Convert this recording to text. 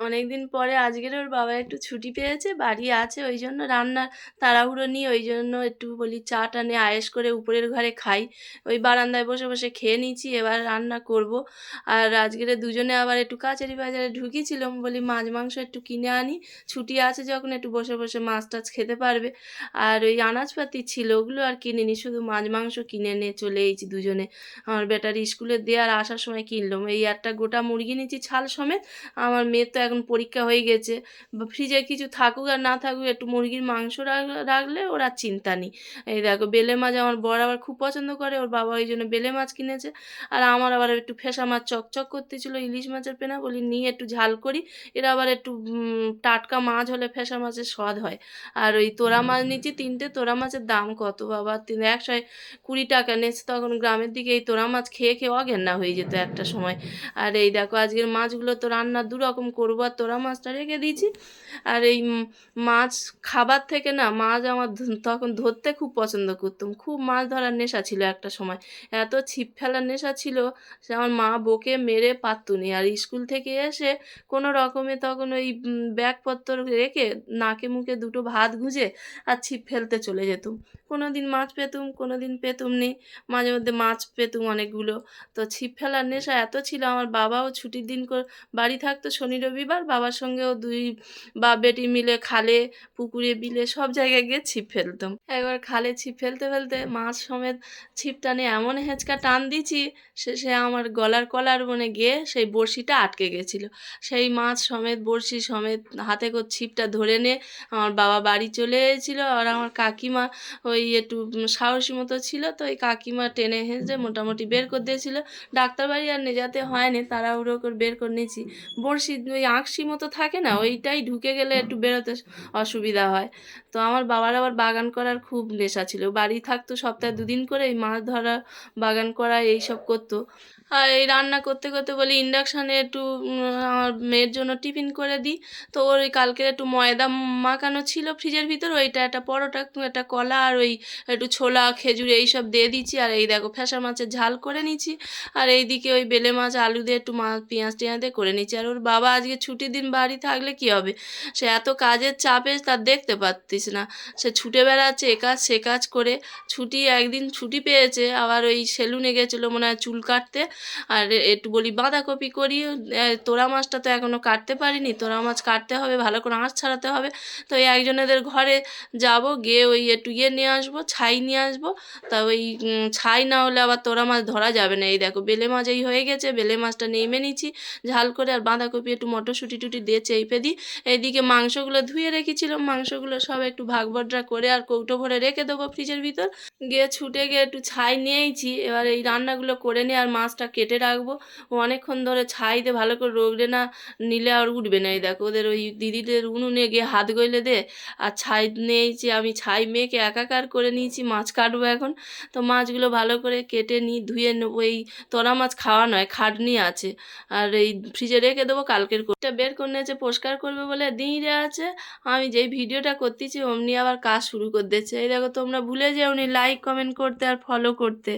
অনেকদিন পরে আজকের ওর বাবা একটু ছুটি পেয়েছে, বাড়ি আছে, ওই জন্য রান্না তাড়াহুড়ো নিয়ে ওই জন্য একটু বলি চাটা নে আয়েস করে উপরের ঘরে খাই। ওই বারান্দায় বসে বসে খেয়ে নিয়েছি এবার রান্না করব। আর আজকের দুজনে আবার একটু কাচারি বাজারে ঢুকিয়েছিলাম বলি মাছ মাংস একটু কিনে আনি, ছুটি আছে যখন একটু বসে বসে মাছ টাছ খেতে পারবে। আর ওই আনাজপাতি ছিল ওগুলো আর কিনিনি শুধু মাছ মাংস কিনে নিয়ে চলে এসেছি দুজনে। আমার বেটার স্কুলে দেওয়ার আসার সময় কিনলাম, এই একটা গোটা মুরগি নিয়েছি ছাল সমেত, আমার মেয়ে তো এখন পরীক্ষা হয়ে গেছে। বা ফ্রিজে কিছু থাকুক আর না থাকুক একটু মুরগির মাংস রাখলে ওর আর চিন্তা নেই। এই দেখো বেলে মাছ আমার বড় আবার খুব পছন্দ করে ওর বাবা ওই জন্য বেলে মাছ কিনেছে। আর আমার আবার একটু ফেসা মাছ চকচক করতেছিল ইলিশ মাছের পেনা বলি নিয়ে একটু ঝাল করি। এরা আবার একটু টাটকা মাছ হলে ফেসা মাছের স্বাদ হয়। আর ওই তোরা মাছ নিচ্ছি তিনটে তোরা মাছের দাম কত বাবা? তিন একশো কুড়ি টাকা নেছে তখন গ্রামের দিকে এই তোরা মাছ খেয়ে খেয়ে অঘেন্না হয়ে যেত একটা সময়। আর এই দেখো আজকের মাছগুলো তো রান্না দু রকম করব আর তোরা মাছটা রেখে দিয়েছি। আর এই মাছ খাবার থেকে না, মাছ আমার তখন ধরতে খুব পছন্দ করতাম। খুব মাছ ধরার নেশা ছিল একটা সময়। এত ছিপ ফেলার নেশা ছিল সে আমার মা বকে মেরে পারতুনি। আর স্কুল থেকে এসে কোনো রকমে তখন ওই ব্যাগপত্র রেখে নাকে মুখে দুটো ভাত গুঁজে আর ছিপ ফেলতে চলে যেতুম। কোনো দিন মাছ পেতুম কোনো দিন পেতুম নি। মাঝে মধ্যে মাছ পেতুম অনেকগুলো। তো ছিপ ফেলার নেশা এত ছিল। আমার বাবাও ছুটির দিন বাড়ি থাকতো শনি রবিবার বাবার সঙ্গেও দুই বা বেটি মিলে খালে, পুকুরে বিলে সব জায়গায় গিয়ে ছিপ ফেলতাম। একবার খালে ছিপ ফেলতে ফেলতে মাছ সমেত ছিপটা নিয়ে এমন হেঁচকা টান দিয়েছি, সে আমার গলার কলার বনে গিয়ে সেই বড়শিটা আটকে গেছিল। সেই মাছ সমেত, বড়শি সমেত হাতে করে ছিপটা ধরে নিয়ে আমার বাবা বাড়ি চলে এসেছিল আর আমার কাকিমা ওই একটু সাহসী মতো ছিল তো ওই কাকিমা টেনে হেঁচড়ে মোটামুটি বের করে দিয়েছিল। ডাক্তার বাড়ি আর নিয়ে যাতে হয়নি, তাড়াহুড়ো করে বের করে নিয়েছি। বড়শি ওই আঁকশি মতো থাকে না ওইটাই ঢুকে গেলে একটু বেরোতে অসুবিধা হয়। তো আমার বাবার আবার বাগান করার খুব নেশা ছিল। বাড়ি থাকতো সপ্তাহে দুদিন করে এই মাছ ধরা বাগান করা এইসব করতো। আর এই রান্না করতে করতে বলি ইন্ডাকশানে একটু আমার মেয়ের জন্য টিফিন করে দিই তো ওর ওই কালকে একটু ময়দা মাখানো ছিল ফ্রিজের ভিতর ওইটা একটা পরোটা একটা কলা আর ওই একটু ছোলা খেজুর এইসব দিয়ে দিচ্ছি। আর এই দেখো ফ্যাসা মাছের ঝাল করে নিচ্ছি। আর এইদিকে ওই বেলে মাছ আলু দিয়ে একটু মাছ পেঁয়াজ টেঁয়াজ দিয়ে করে নিচ্ছি। আর ওর বাবা আজকে ছুটির দিন বাড়ি থাকলে কি হবে? সে এত কাজের চাপে তার দেখতে পারতিস না। সে ছুটে বেড়াচ্ছে, এ কাজ, সে কাজ করে। ছুটি, একদিন ছুটি পেয়েছে, আবার ওই সেলুনে গেছিল মনে হয় চুল কাটতে। আর একটু বলি বাঁধাকপি করি তোরা মাছটা তো এখনও কাটতে পারিনি, তোরা মাছ কাটতে হবে, ভালো করে আঁশ ছাড়াতে হবে। তো এই একজনেদের ঘরে যাব, গিয়ে ওই একটু ইয়ে নিয়ে আসব, ছাই নিয়ে আসব। তা ওই ছাই না হলে আবার তোরা মাছ ধরা যাবে না। এই দেখো, বেলে মাছ এই হয়ে গেছে, বেলে মাছটা নেমে নিচ্ছি, ঝাল করে আর বাঁধাকপি একটু মটরশুঁটি টুটি দিয়ে চেপে দিই। এইদিকে মাংসগুলো ধুয়ে রেখেছিলাম। মাংসগুলো সব একটু ভাগ বড্রা করে আর কৌটো ভরে রেখে দেবো ফ্রিজের ভিতর। গিয়ে ছুটে গিয়ে একটু ছাই নিয়েইছি এবার এই রান্নাগুলো করে নিয়ে আর মাছটা কেটে রাখব। অনেকক্ষণ ধরে ছাইতে ভালো করে রোগড়ে না নিলে আর উঠবে না। এই দেখো, ওদের ওই দিদিদের উনুনে গিয়ে হাত গইলে দে। আর ছাই নিয়েছি আমি, ছাই মেখে একাকার করে নিয়েছি। মাছ কাটবো এখন। তো মাছগুলো ভালো করে কেটে নিই ধুয়ে নেব। এই তোরা মাছ খাওয়া নয়, খাটনি আছে। আর এই ফ্রিজে রেখে দেবো, কালকের কোটা বের করে নিয়েছে, পরিষ্কার করবে বলে দিঁড়ে আছে। আমি যেই ভিডিওটা করতেছি, অমনি আবার কাজ শুরু করে দিচ্ছে এই দেখো, তোমরা ভুলে যেও নি লাইক কমেন্ট করতে আর ফলো করতে।